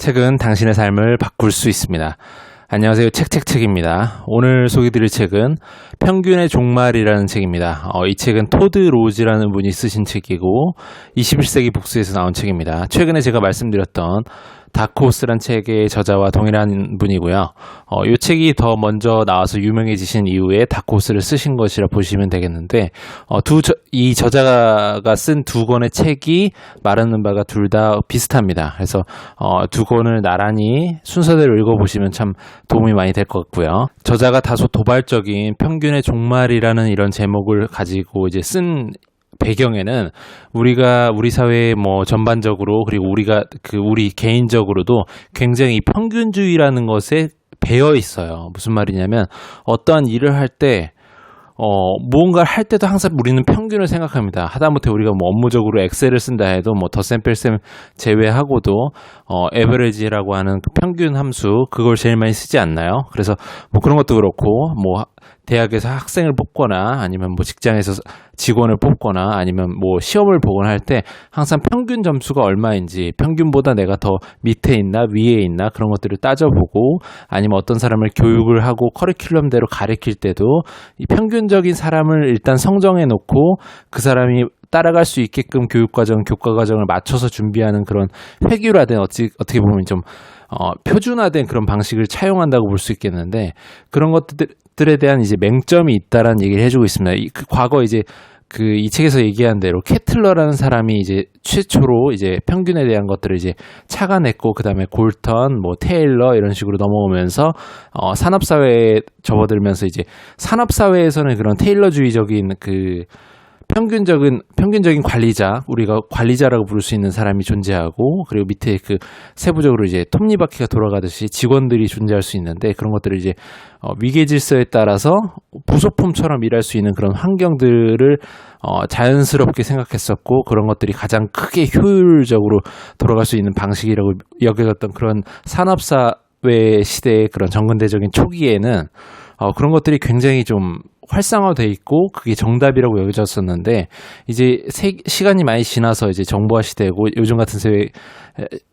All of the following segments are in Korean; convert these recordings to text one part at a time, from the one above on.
책은 당신의 삶을 바꿀 수 있습니다. 안녕하세요. 책책책입니다. 오늘 소개드릴 책은 평균의 종말이라는 책입니다. 어, 이 책은 토드 로즈라는 분이 쓰신 책이고 21세기 북스에서 나온 책입니다. 최근에 제가 말씀드렸던 다크호스란 책의 저자와 동일한 분이고요. 어, 이 책이 더 먼저 나와서 유명해지신 이후에 다크호스를 쓰신 것이라 보시면 되겠는데 어, 두이 저자가 쓴 두 권의 책이 말하는 바가 둘 다 비슷합니다. 그래서 어, 두 권을 나란히 순서대로 읽어보시면 참 도움이 많이 될 것 같고요. 저자가 다소 도발적인 평균의 종말이라는 이런 제목을 가지고 이제 쓴 배경에는 우리가 우리 사회 뭐 전반적으로 그리고 우리가 그 우리 개인적으로도 굉장히 평균주의라는 것에 배어 있어요. 무슨 말이냐면 어떠한 일을 할때 어, 무언가를 할 때도 항상 우리는 평균을 생각합니다. 하다못해 우리가 뭐 업무적으로 엑셀을 쓴다 해도 뭐 뺄셈 제외하고도 어, 에버리지라고 하는 그 평균 함수 그걸 제일 많이 쓰지 않나요? 그래서 뭐 그런 것도 그렇고 뭐 대학에서 학생을 뽑거나 아니면 뭐 직장에서 직원을 뽑거나 아니면 뭐 시험을 보거나 할 때 항상 평균 점수가 얼마인지 평균보다 내가 더 밑에 있나 위에 있나 그런 것들을 따져보고 아니면 어떤 사람을 교육을 하고 커리큘럼대로 가르칠 때도 이 평균적인 사람을 일단 성정해 놓고 그 사람이 따라갈 수 있게끔 교육과정, 교과과정을 맞춰서 준비하는 그런 회규화된 어찌, 어떻게 보면 좀 어, 표준화된 그런 방식을 차용한다고 볼 수 있겠는데 그런 것들 에 대한 이제 맹점이 있다라는 얘기를 해주고 있습니다. 이, 그 과거 이제 그 이 책에서 얘기한 대로 캐틀러라는 사람이 이제 최초로 이제 평균에 대한 것들을 이제 차가냈고 그다음에 골턴, 뭐 테일러 이런 식으로 넘어오면서 어 산업 사회에 접어들면서 이제 산업 사회에서는 그런 테일러주의적인 그 평균적인 평균적인 관리자 우리가 관리자라고 부를 수 있는 사람이 존재하고 그리고 밑에 그 세부적으로 이제 톱니바퀴가 돌아가듯이 직원들이 존재할 수 있는데 그런 것들을 이제 어, 위계 질서에 따라서 부속품처럼 일할 수 있는 그런 환경들을 어, 자연스럽게 생각했었고 그런 것들이 가장 크게 효율적으로 돌아갈 수 있는 방식이라고 여겨졌던 그런 산업사회 시대의 그런 정근대적인 초기에는 어, 그런 것들이 굉장히 좀 활성화돼 있고 그게 정답이라고 여겨졌었는데 이제 세, 시간이 많이 지나서 이제 정보화 시대고 요즘 같은 세계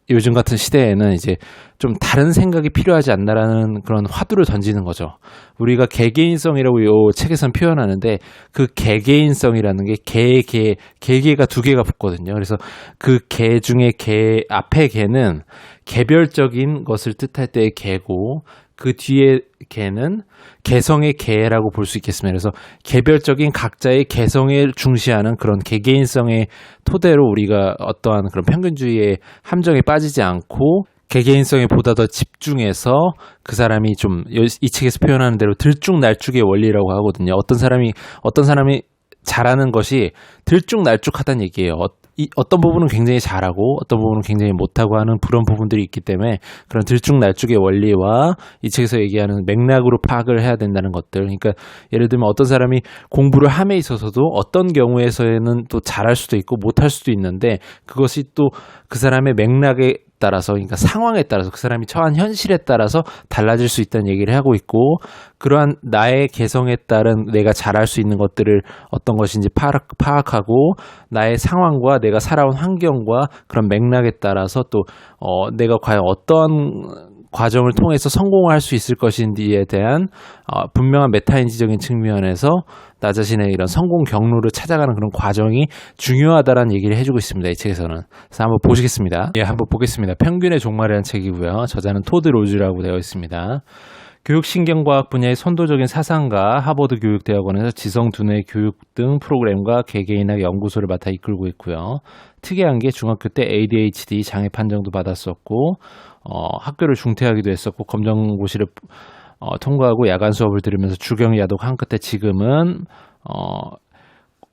요즘 같은 시대에는 이제 좀 다른 생각이 필요하지 않나라는 그런 화두를 던지는 거죠. 우리가 개개인성이라고 요 책에선 표현하는데 그 개개인성이라는 게 개, 개, 개개가 두 개가 붙거든요. 그래서 그 개 중에 개, 앞에 개는 개별적인 것을 뜻할 때의 개고 그 뒤에 개는 개성의 개라고 볼 수 있겠습니다. 그래서 개별적인 각자의 개성을 중시하는 그런 개개인성의 토대로 우리가 어떠한 그런 평균주의의 함정에 빠지지 않고 개개인성에 보다 더 집중해서 그 사람이 좀 이 책에서 표현하는 대로 들쭉날쭉의 원리라고 하거든요. 어떤 사람이 어떤 사람이 잘하는 것이 들쭉날쭉하다는 얘기예요. 이 어떤 부분은 굉장히 잘하고 어떤 부분은 굉장히 못하고 하는 그런 부분들이 있기 때문에 그런 들쭉날쭉의 원리와 이 책에서 얘기하는 맥락으로 파악을 해야 된다는 것들. 그러니까 예를 들면 어떤 사람이 공부를 함에 있어서도 어떤 경우에서는 또 잘할 수도 있고 못할 수도 있는데 그것이 또 그 사람의 맥락에 따라서 그러니까 상황에 따라서 그 사람이 처한 현실에 따라서 달라질 수 있다는 얘기를 하고 있고 그러한 나의 개성에 따른 내가 잘할 수 있는 것들을 어떤 것인지 파악, 파악하고 나의 상황과 내가 살아온 환경과 그런 맥락에 따라서 또 어, 내가 과연 어떤 과정을 통해서 성공을 할수 있을 것인지에 대한 어, 분명한 메타인지적인 측면에서 나 자신의 이런 성공 경로를 찾아가는 그런 과정이 중요하다라는 얘기를 해주고 있습니다. 이 책에서는. 그래서 한번 보시겠습니다. 예, 한번 보겠습니다. 평균의 종말이라는 책이고요. 저자는 토드 로즈라고 되어 있습니다. 교육신경과학 분야의 선도적인 사상가 하버드 교육대학원에서 지성 두뇌 교육 등 프로그램과 개개인학 연구소를 맡아 이끌고 있고요. 특이한 게 중학교 때 ADHD 장애 판정도 받았었고 어, 학교를 중퇴하기도 했었고 검정고시를 어, 통과하고 야간 수업을 들으면서 주경 야독 한 끝에 지금은 어,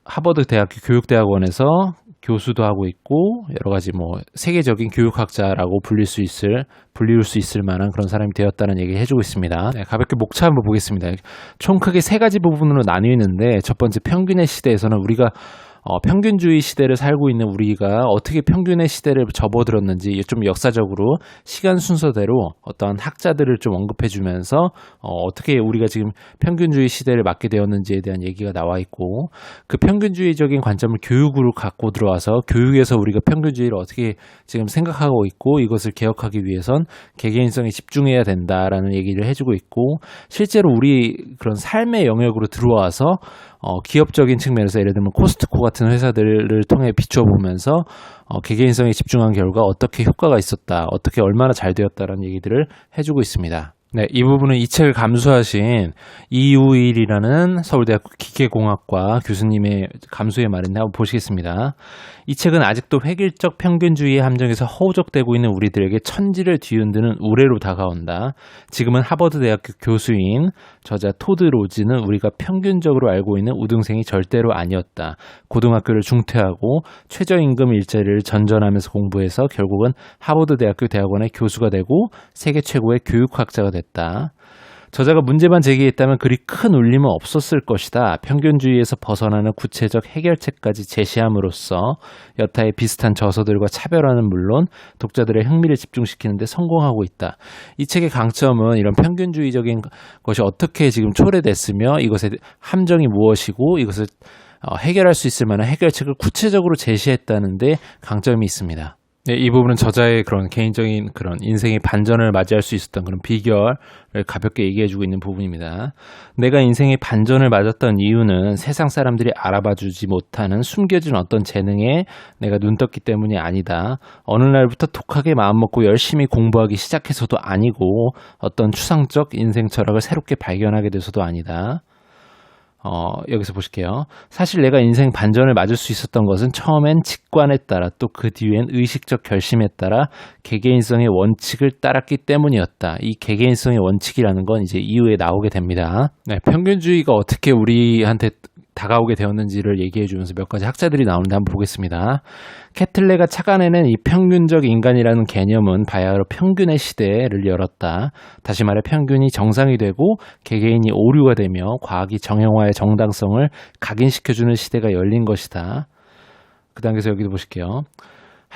하버드 대학교 교육대학원에서 교수도 하고 있고 여러 가지 뭐 세계적인 교육학자라고 불릴 수 있을 불릴 수 있을 만한 그런 사람이 되었다는 얘기 해주고 있습니다. 네, 가볍게 목차 한번 보겠습니다. 총 크게 세 가지 부분으로 나뉘는데 첫 번째 평균의 시대에서는 우리가 어, 평균주의 시대를 살고 있는 우리가 어떻게 평균의 시대를 접어들었는지 좀 역사적으로 시간 순서대로 어떤 학자들을 좀 언급해주면서 어, 어떻게 우리가 지금 평균주의 시대를 맞게 되었는지에 대한 얘기가 나와 있고 그 평균주의적인 관점을 교육으로 갖고 들어와서 교육에서 우리가 평균주의를 어떻게 지금 생각하고 있고 이것을 개혁하기 위해선 개개인성에 집중해야 된다라는 얘기를 해주고 있고 실제로 우리 그런 삶의 영역으로 들어와서 어, 기업적인 측면에서 예를 들면 코스트코 같은 회사들을 통해 비춰보면서 어, 개개인성에 집중한 결과 어떻게 효과가 있었다, 어떻게 얼마나 잘 되었다라는 얘기들을 해주고 있습니다. 네, 이 부분은 이 책을 감수하신 이우일이라는 서울대학교 기계공학과 교수님의 감수의 말인데 한번 보시겠습니다. 이 책은 아직도 획일적 평균주의의 함정에서 허우적대고 있는 우리들에게 천지를 뒤흔드는 우레로 다가온다. 지금은 하버드 대학교 교수인 저자 토드 로즈는 우리가 평균적으로 알고 있는 우등생이 절대로 아니었다. 고등학교를 중퇴하고 최저임금 일자리를 전전하면서 공부해서 결국은 하버드 대학교 대학원의 교수가 되고 세계 최고의 교육학자가 됐다. 저자가 문제만 제기했다면 그리 큰 울림은 없었을 것이다. 평균주의에서 벗어나는 구체적 해결책까지 제시함으로써 여타의 비슷한 저서들과 차별화는 물론 독자들의 흥미를 집중시키는데 성공하고 있다. 이 책의 강점은 이런 평균주의적인 것이 어떻게 지금 초래됐으며 이것의 함정이 무엇이고 이것을 어, 해결할 수 있을 만한 해결책을 구체적으로 제시했다는데 강점이 있습니다. 네, 이 부분은 저자의 그런 개인적인 그런 인생의 반전을 맞이할 수 있었던 그런 비결을 가볍게 얘기해주고 있는 부분입니다. 내가 인생의 반전을 맞았던 이유는 세상 사람들이 알아봐주지 못하는 숨겨진 어떤 재능에 내가 눈 떴기 때문이 아니다. 어느 날부터 독하게 마음먹고 열심히 공부하기 시작해서도 아니고 어떤 추상적 인생 철학을 새롭게 발견하게 돼서도 아니다. 어, 여기서 보실게요. 사실 내가 인생 반전을 맞을 수 있었던 것은 처음엔 직관에 따라 또 그 뒤엔 의식적 결심에 따라 개개인성의 원칙을 따랐기 때문이었다. 이 개개인성의 원칙이라는 건 이제 이후에 나오게 됩니다. 네, 평균주의가 어떻게 우리한테 다가오게 되었는지를 얘기해 주면서 몇 가지 학자들이 나오는데 한번 보겠습니다. 캐틀레가 착안해낸 이 평균적 인간이라는 개념은 바야흐로 평균의 시대를 열었다. 다시 말해 평균이 정상이 되고 개개인이 오류가 되며 과학이 정형화의 정당성을 각인시켜주는 시대가 열린 것이다. 그 단계에서 여기도 보실게요.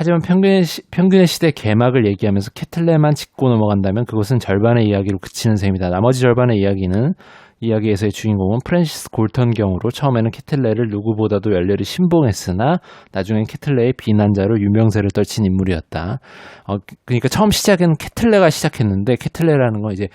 하지만 평균의, 시, 평균의 시대 개막을 얘기하면서 캐틀레만 짚고 넘어간다면 그것은 절반의 이야기로 그치는 셈이다. 나머지 절반의 이야기는 이야기에서의 주인공은 프랜시스 골턴 경으로 처음에는 캐틀레를 누구보다도 열렬히 신봉했으나 나중엔 캐틀레의 비난자로 유명세를 떨친 인물이었다. 어, 그러니까 처음 시작은 캐틀레가 시작했는데 캐틀레라는 건 이제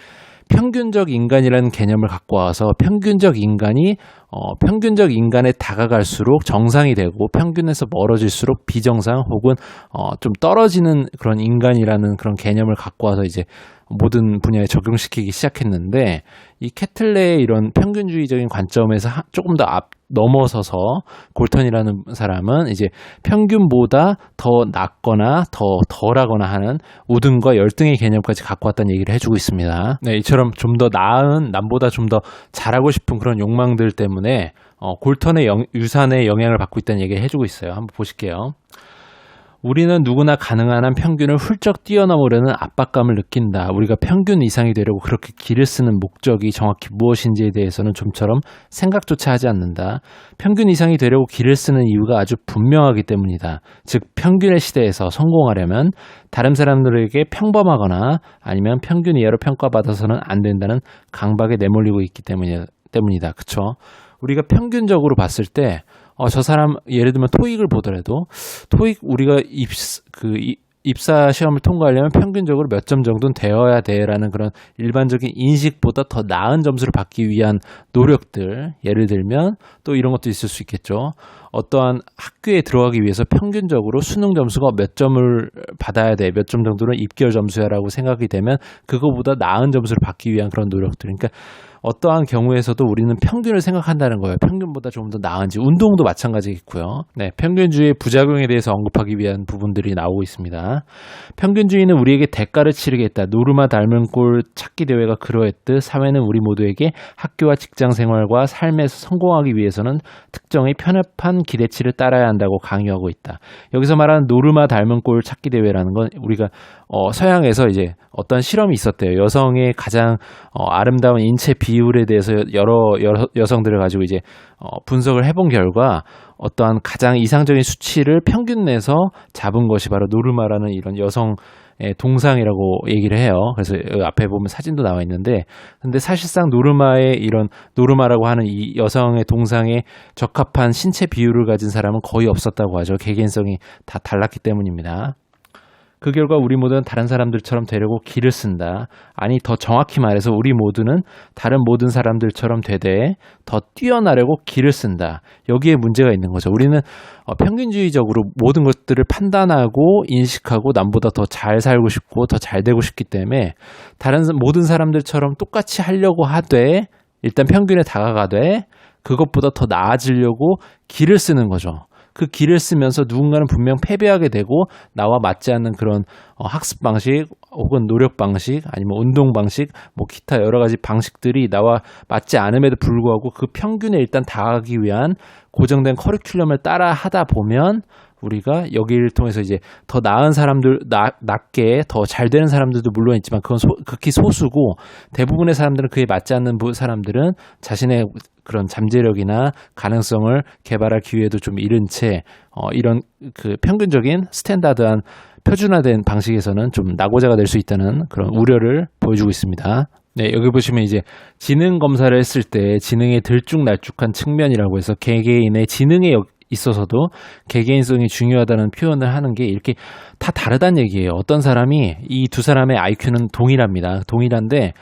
평균적 인간이라는 개념을 갖고 와서 평균적 인간이 어, 평균적 인간에 다가갈수록 정상이 되고 평균에서 멀어질수록 비정상 혹은 어, 좀 떨어지는 그런 인간이라는 그런 개념을 갖고 와서 이제 모든 분야에 적용시키기 시작했는데 이 캐틀레의 이런 평균주의적인 관점에서 조금 더 앞 넘어서서 골턴이라는 사람은 이제 평균보다 더 낮거나 더 덜하거나 하는 우등과 열등의 개념까지 갖고 왔다는 얘기를 해주고 있습니다. 네, 이처럼 좀 더 나은 남보다 좀 더 잘하고 싶은 그런 욕망들 때문에 어, 골턴의 영, 유산의 영향을 받고 있다는 얘기를 해주고 있어요. 한번 보실게요. 우리는 누구나 가능한 한 평균을 훌쩍 뛰어넘으려는 압박감을 느낀다. 우리가 평균 이상이 되려고 그렇게 길을 쓰는 목적이 정확히 무엇인지에 대해서는 좀처럼 생각조차 하지 않는다. 평균 이상이 되려고 길을 쓰는 이유가 아주 분명하기 때문이다. 즉, 평균의 시대에서 성공하려면 다른 사람들에게 평범하거나 아니면 평균 이하로 평가받아서는 안 된다는 강박에 내몰리고 있기 때문이다. 때문이다. 그쵸? 우리가 평균적으로 봤을 때 어, 저 사람 예를 들면 토익을 보더라도 토익 우리가 입그 입사 시험을 통과하려면 평균적으로 몇 점 정도는 되어야 돼라는 그런 일반적인 인식보다 더 나은 점수를 받기 위한 노력들 예를 들면 또 이런 것도 있을 수 있겠죠. 어떠한 학교에 들어가기 위해서 평균적으로 수능 점수가 몇 점을 받아야 돼, 몇 점 정도는 입결 점수야라고 생각이 되면 그거보다 나은 점수를 받기 위한 그런 노력들. 그러니까 어떠한 경우에서도 우리는 평균을 생각한다는 거예요. 평균보다 좀더 나은지. 운동도 마찬가지겠고요. 네, 평균주의의 부작용에 대해서 언급하기 위한 부분들이 나오고 있습니다. 평균주의는 우리에게 대가를 치르겠다. 노르마 닮은 꼴 찾기 대회가 그러했듯 사회는 우리 모두에게 학교와 직장 생활과 삶에서 성공하기 위해서는 특정의 편협한 기대치를 따라야 한다고 강요하고 있다. 여기서 말하는 노르마 닮은 꼴 찾기 대회라는 건 우리가 어, 서양에서 이제 어떤 실험이 있었대요. 여성의 가장 어, 아름다운 인체 비 비율에 대해서 여러, 여러 여성들을 가지고 이제 어, 분석을 해본 결과 어떠한 가장 이상적인 수치를 평균 내서 잡은 것이 바로 노르마라는 이런 여성 의 동상이라고 얘기를 해요. 그래서 앞에 보면 사진도 나와 있는데, 근데 사실상 노르마의 이런 노르마라고 하는 이 여성의 동상에 적합한 신체 비율을 가진 사람은 거의 없었다고 하죠. 개개인성이 다 달랐기 때문입니다. 그 결과 우리 모두는 다른 사람들처럼 되려고 길을 쓴다. 아니, 더 정확히 말해서 우리 모두는 다른 모든 사람들처럼 되되 더 뛰어나려고 길을 쓴다. 여기에 문제가 있는 거죠. 우리는 어, 평균주의적으로 모든 것들을 판단하고 인식하고 남보다 더 잘 살고 싶고 더 잘 되고 싶기 때문에 다른 모든 사람들처럼 똑같이 하려고 하되 일단 평균에 다가가되 그것보다 더 나아지려고 길을 쓰는 거죠. 그 길을 쓰면서 누군가는 분명 패배하게 되고 나와 맞지 않는 그런 어, 학습 방식 혹은 노력 방식 아니면 운동 방식 뭐 기타 여러 가지 방식들이 나와 맞지 않음에도 불구하고 그 평균에 일단 다가가기 위한 고정된 커리큘럼을 따라 하다 보면 우리가 여기를 통해서 이제 더 나은 사람들, 나, 낮게 더 잘 되는 사람들도 물론 있지만 그건 소, 극히 소수고 대부분의 사람들은 그에 맞지 않는 사람들은 자신의 그런 잠재력이나 가능성을 개발할 기회도 좀 잃은 채 어, 이런 그 평균적인 스탠다드한 표준화된 방식에서는 좀 낙오자가 될 수 있다는 그런 우려를 보여주고 있습니다. 네, 여기 보시면 이제 지능 검사를 했을 때 지능의 들쭉날쭉한 측면이라고 해서 개개인의 지능에 있어서도 개개인성이 중요하다는 표현을 하는 게 이렇게 다 다르다는 얘기예요. 어떤 사람이 이 두 사람의 IQ는 동일합니다. 동일한데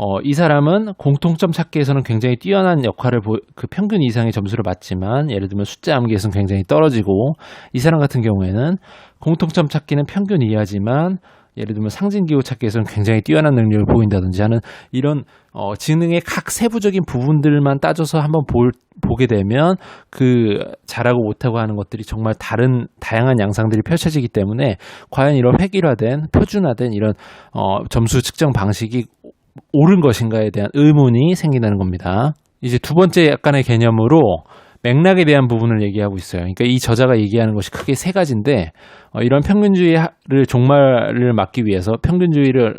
어, 이 사람은 공통점 찾기에서는 굉장히 뛰어난 역할을 보, 그 평균 이상의 점수를 받지만 예를 들면 숫자 암기에서는 굉장히 떨어지고 이 사람 같은 경우에는 공통점 찾기는 평균 이하지만 예를 들면 상징기호 찾기에서는 굉장히 뛰어난 능력을 보인다든지 하는 이런 어, 지능의 각 세부적인 부분들만 따져서 한번 볼, 보게 되면 그 잘하고 못하고 하는 것들이 정말 다른 다양한 양상들이 펼쳐지기 때문에 과연 이런 획일화된 표준화된 이런 어, 점수 측정 방식이 옳은 것인가에 대한 의문이 생긴다는 겁니다. 이제 두 번째 약간의 개념으로 맥락에 대한 부분을 얘기하고 있어요. 그러니까 이 저자가 얘기하는 것이 크게 세 가지인데 어, 이런 평균주의를 종말을 막기 위해서 평균주의의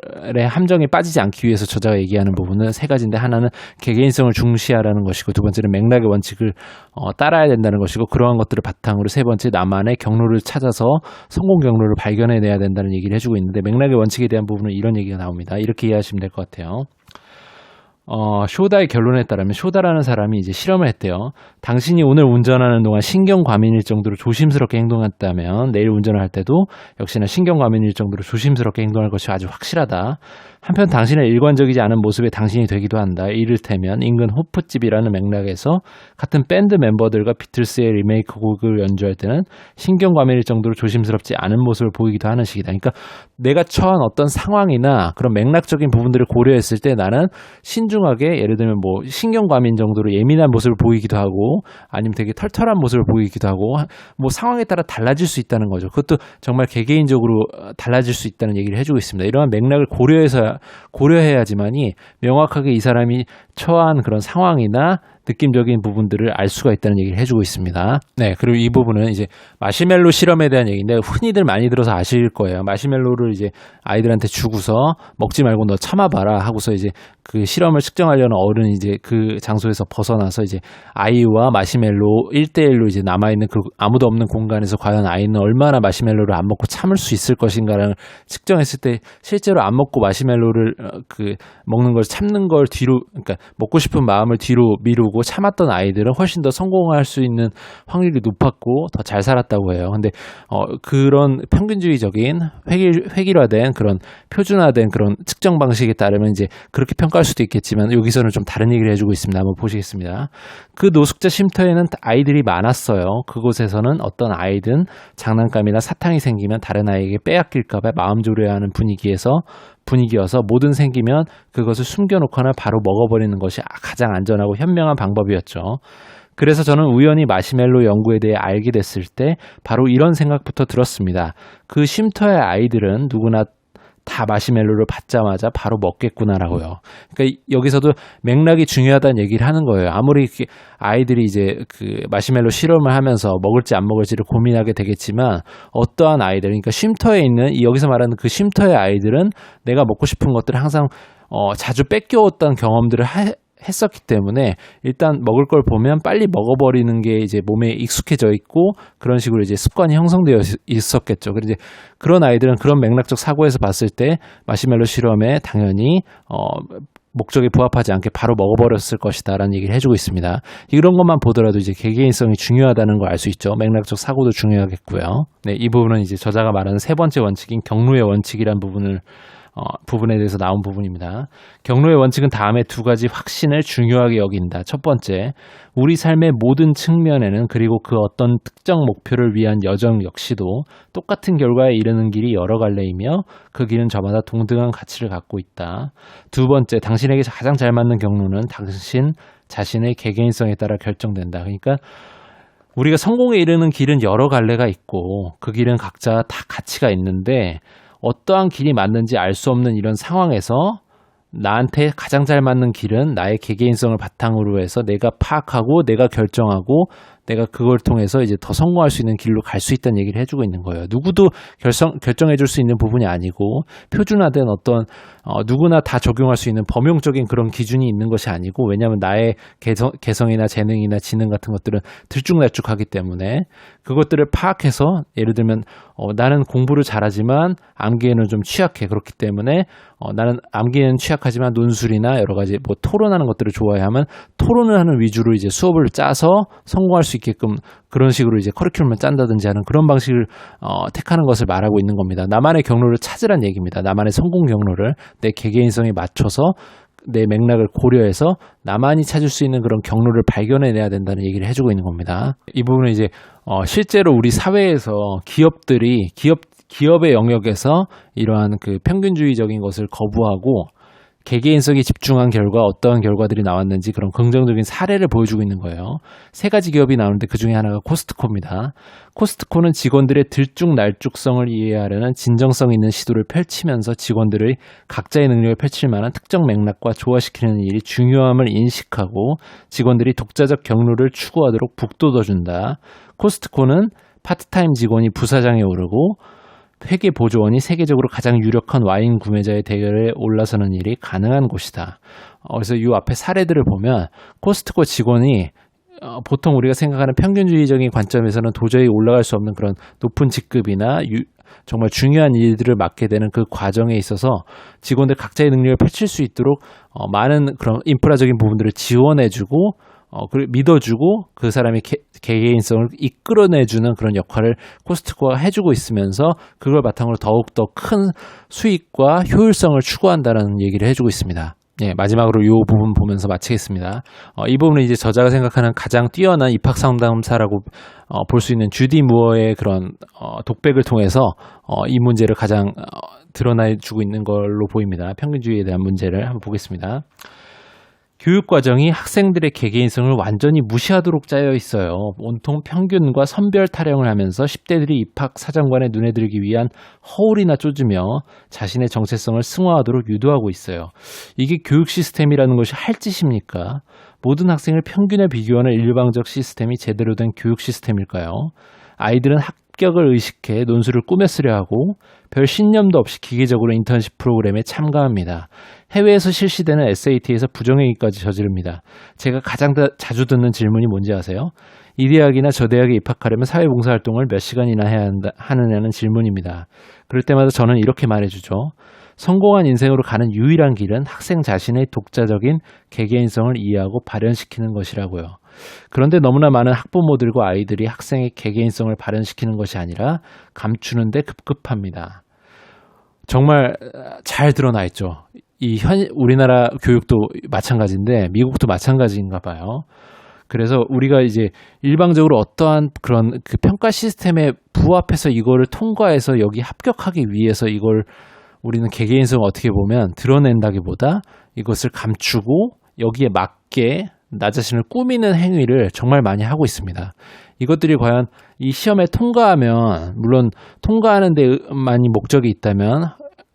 함정에 빠지지 않기 위해서 저자가 얘기하는 부분은 세 가지인데 하나는 개개인성을 중시하라는 것이고 두 번째는 맥락의 원칙을 어, 따라야 된다는 것이고 그러한 것들을 바탕으로 세 번째 나만의 경로를 찾아서 성공 경로를 발견해내야 된다는 얘기를 해주고 있는데 맥락의 원칙에 대한 부분은 이런 얘기가 나옵니다. 이렇게 이해하시면 될 것 같아요. 어, 쇼다의 결론에 따르면 쇼다라는 사람이 이제 실험을 했대요. 당신이 오늘 운전하는 동안 신경 과민일 정도로 조심스럽게 행동했다면 내일 운전을 할 때도 역시나 신경 과민일 정도로 조심스럽게 행동할 것이 아주 확실하다. 한편 당신의 일관적이지 않은 모습에 당신이 되기도 한다. 이를테면 인근 호프집이라는 맥락에서 같은 밴드 멤버들과 비틀스의 리메이크 곡을 연주할 때는 신경 과밀일 정도로 조심스럽지 않은 모습을 보이기도 하는 식이다. 그러니까 내가 처한 어떤 상황이나 그런 맥락적인 부분들을 고려했을 때 나는 신중 하게 예를 들면 뭐 신경 과민 정도로 예민한 모습을 보이기도 하고 아니면 되게 털털한 모습을 보이기도 하고 뭐 상황에 따라 달라질 수 있다는 거죠. 그것도 정말 개개인적으로 달라질 수 있다는 얘기를 해주고 있습니다. 이러한 맥락을 고려해서 고려해야지만이 명확하게 이 사람이 처한 그런 상황이나 느낌적인 부분들을 알 수가 있다는 얘기를 해주고 있습니다. 네, 그리고 이 부분은 이제 마시멜로 실험에 대한 얘기인데 흔히들 많이 들어서 아실 거예요. 마시멜로를 이제 아이들한테 주고서 먹지 말고 너 참아봐라 하고서 이제 그 실험을 측정하려는 어른이 이제 그 장소에서 벗어나서 이제 아이와 마시멜로 1대1로 이제 남아있는 그 아무도 없는 공간에서 과연 아이는 얼마나 마시멜로를 안 먹고 참을 수 있을 것인가를 측정했을 때 실제로 안 먹고 마시멜로를 어, 그 먹는 걸 참는 걸 뒤로 그러니까 먹고 싶은 마음을 뒤로 미루고 참았던 아이들은 훨씬 더 성공할 수 있는 확률이 높았고 더 잘 살았다고 해요. 근데 어 그런 평균주의적인 획일 획일화된 그런 표준화된 그런 측정 방식에 따르면 이제 그렇게 평가 평가할 수도 있겠지만 여기서는 좀 다른 얘기를 해주고 있습니다. 한번 보시겠습니다. 그 노숙자 쉼터에는 아이들이 많았어요. 그곳에서는 어떤 아이든 장난감이나 사탕이 생기면 다른 아이에게 빼앗길까봐 마음 졸여하는 분위기에서 분위기여서 뭐든 생기면 그것을 숨겨놓거나 바로 먹어버리는 것이 가장 안전하고 현명한 방법이었죠. 그래서 저는 우연히 마시멜로 연구에 대해 알게 됐을 때 바로 이런 생각부터 들었습니다. 그 쉼터의 아이들은 누구나 다 마시멜로를 받자마자 바로 먹겠구나라고요. 그러니까 여기서도 맥락이 중요하다는 얘기를 하는 거예요. 아무리 아이들이 이제 그 마시멜로 실험을 하면서 먹을지 안 먹을지를 고민하게 되겠지만 어떠한 아이들, 그러니까 쉼터에 있는 여기서 말하는 그 쉼터의 아이들은 내가 먹고 싶은 것들을 항상 어, 자주 뺏겨왔던 경험들을 하, 했었기 때문에 일단 먹을 걸 보면 빨리 먹어버리는 게 이제 몸에 익숙해져 있고 그런 식으로 이제 습관이 형성되어 있었겠죠. 이제 그런 아이들은 그런 맥락적 사고에서 봤을 때 마시멜로 실험에 당연히 어 목적에 부합하지 않게 바로 먹어버렸을 것이다라는 얘기를 해주고 있습니다. 이런 것만 보더라도 이제 개개인성이 중요하다는 걸 알 수 있죠. 맥락적 사고도 중요하겠고요. 네, 이 부분은 이제 저자가 말하는 세 번째 원칙인 경로의 원칙이란 부분을 어, 부분에 대해서 나온 부분입니다. 경로의 원칙은 다음에 두 가지 확신을 중요하게 여긴다. 첫 번째, 우리 삶의 모든 측면에는 그리고 그 어떤 특정 목표를 위한 여정 역시도 똑같은 결과에 이르는 길이 여러 갈래이며 그 길은 저마다 동등한 가치를 갖고 있다. 두 번째, 당신에게 가장 잘 맞는 경로는 당신 자신의 개개인성에 따라 결정된다. 그러니까 우리가 성공에 이르는 길은 여러 갈래가 있고 그 길은 각자 다 가치가 있는데 어떠한 길이 맞는지 알 수 없는 이런 상황에서 나한테 가장 잘 맞는 길은 나의 개개인성을 바탕으로 해서 내가 파악하고 내가 결정하고 내가 그걸 통해서 이제 더 성공할 수 있는 길로 갈 수 있다는 얘기를 해주고 있는 거예요. 누구도 결성, 결정해줄 수 있는 부분이 아니고 표준화된 어떤 어, 누구나 다 적용할 수 있는 범용적인 그런 기준이 있는 것이 아니고 왜냐하면 나의 개성, 개성이나 재능이나 지능 같은 것들은 들쭉날쭉하기 때문에 그것들을 파악해서 예를 들면 어, 나는 공부를 잘하지만 암기에는 좀 취약해 그렇기 때문에 어, 나는 암기에는 취약하지만 논술이나 여러 가지 뭐 토론하는 것들을 좋아해 하면 토론을 하는 위주로 이제 수업을 짜서 성공할 수 있게끔 그런 식으로 이제 커리큘럼을 짠다든지 하는 그런 방식을 어, 택하는 것을 말하고 있는 겁니다. 나만의 경로를 찾으란 얘기입니다. 나만의 성공 경로를 내 개개인성에 맞춰서 내 맥락을 고려해서 나만이 찾을 수 있는 그런 경로를 발견해내야 된다는 얘기를 해주고 있는 겁니다. 이 부분은 이제 어, 실제로 우리 사회에서 기업들이 기업 기업의 영역에서 이러한 그 평균주의적인 것을 거부하고 개개인성에 집중한 결과 어떠한 결과들이 나왔는지 그런 긍정적인 사례를 보여주고 있는 거예요. 세 가지 기업이 나오는데 그 중에 하나가 코스트코입니다. 코스트코는 직원들의 들쭉날쭉성을 이해하려는 진정성 있는 시도를 펼치면서 직원들의 각자의 능력을 펼칠 만한 특정 맥락과 조화시키는 일이 중요함을 인식하고 직원들이 독자적 경로를 추구하도록 북돋워준다. 코스트코는 파트타임 직원이 부사장에 오르고 회계 보조원이 세계적으로 가장 유력한 와인 구매자의 대결에 올라서는 일이 가능한 곳이다. 어, 그래서 이 앞에 사례들을 보면 코스트코 직원이 어, 보통 우리가 생각하는 평균주의적인 관점에서는 도저히 올라갈 수 없는 그런 높은 직급이나 유, 정말 중요한 일들을 맡게 되는 그 과정에 있어서 직원들 각자의 능력을 펼칠 수 있도록 어, 많은 그런 인프라적인 부분들을 지원해주고 어, 그 믿어주고 그 사람의 개, 개인성을 이끌어내주는 그런 역할을 코스트코가 해주고 있으면서 그걸 바탕으로 더욱더 큰 수익과 효율성을 추구한다는 얘기를 해주고 있습니다. 예, 마지막으로 이 부분 보면서 마치겠습니다. 어, 이 부분은 이제 저자가 생각하는 가장 뛰어난 입학 상담사라고 어, 볼 수 있는 주디 무어의 그런 어, 독백을 통해서 어, 이 문제를 가장 어, 드러내주고 있는 걸로 보입니다. 평균주의에 대한 문제를 한번 보겠습니다. 교육 과정이 학생들의 개개인성을 완전히 무시하도록 짜여 있어요. 온통 평균과 선별 타령을 하면서 10대들이 입학 사정관에 눈에 들기 위한 허울이나 쫓으며 자신의 정체성을 승화하도록 유도하고 있어요. 이게 교육 시스템이라는 것이 할 짓입니까? 모든 학생을 평균에 비교하는 일방적 시스템이 제대로 된 교육 시스템일까요? 아이들은 합격을 의식해 논술을 꾸며 쓰려 하고 별 신념도 없이 기계적으로 인턴십 프로그램에 참가합니다. 해외에서 실시되는 SAT에서 부정행위까지 저지릅니다. 제가 가장 자주 듣는 질문이 뭔지 아세요? 이 대학이나 저 대학에 입학하려면 사회봉사활동을 몇 시간이나 해야 한다, 하느냐는 질문입니다. 그럴 때마다 저는 이렇게 말해주죠. 성공한 인생으로 가는 유일한 길은 학생 자신의 독자적인 개개인성을 이해하고 발현시키는 것이라고요. 그런데 너무나 많은 학부모들과 아이들이 학생의 개개인성을 발현시키는 것이 아니라 감추는데 급급합니다. 정말 잘 드러나 있죠. 이 현, 우리나라 교육도 마찬가지인데 미국도 마찬가지인가 봐요. 그래서 우리가 이제 일방적으로 어떠한 그런 그 평가 시스템에 부합해서 이거를 통과해서 여기 합격하기 위해서 이걸 우리는 개개인성을 어떻게 보면 드러낸다기보다 이것을 감추고 여기에 맞게 나 자신을 꾸미는 행위를 정말 많이 하고 있습니다. 이것들이 과연 이 시험에 통과하면 물론 통과하는 데만이 목적이 있다면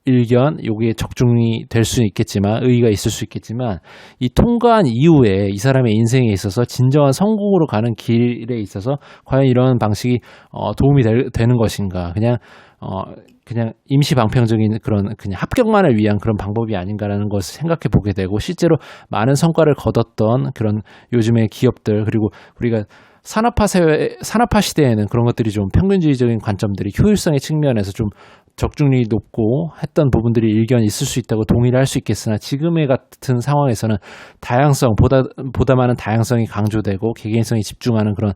일견 여기에 적중이 될 수 있겠지만 의의가 있을 수 있겠지만 이 통과한 이후에 이 사람의 인생에 있어서 진정한 성공으로 가는 길에 있어서 과연 이런 방식이 어, 도움이 될, 되는 것인가 그냥 어, 그냥 임시 방편적인 그런 그냥 합격만을 위한 그런 방법이 아닌가라는 것을 생각해 보게 되고 실제로 많은 성과를 거뒀던 그런 요즘의 기업들 그리고 우리가 산업화 사회 산업화 시대에는 그런 것들이 좀 평균주의적인 관점들이 효율성의 측면에서 좀 적중률이 높고 했던 부분들이 일견 있을 수 있다고 동의를 할 수 있겠으나 지금의 같은 상황에서는 다양성 보다 보다 많은 다양성이 강조되고 개개인성이 집중하는 그런 어,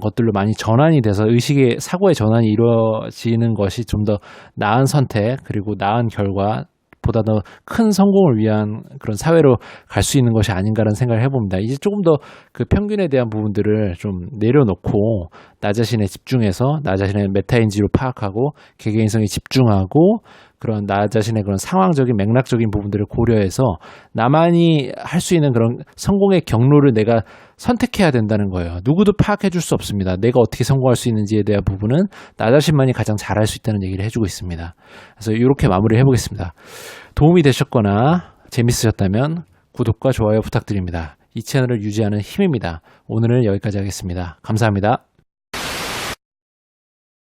것들로 많이 전환이 돼서 의식의 사고의 전환이 이루어지는 것이 좀 더 나은 선택 그리고 나은 결과 보다 더 큰 성공을 위한 그런 사회로 갈 수 있는 것이 아닌가라는 생각을 해봅니다. 이제 조금 더 그 평균에 대한 부분들을 좀 내려놓고 나 자신에 집중해서 나 자신의 메타인지로 파악하고 개개인성에 집중하고 그런 나 자신의 그런 상황적인 맥락적인 부분들을 고려해서 나만이 할 수 있는 그런 성공의 경로를 내가 선택해야 된다는 거예요. 누구도 파악해 줄 수 없습니다. 내가 어떻게 성공할 수 있는지에 대한 부분은 나 자신만이 가장 잘할 수 있다는 얘기를 해주고 있습니다. 그래서 이렇게 마무리를 해보겠습니다. 도움이 되셨거나 재밌으셨다면 구독과 좋아요 부탁드립니다. 이 채널을 유지하는 힘입니다. 오늘은 여기까지 하겠습니다. 감사합니다.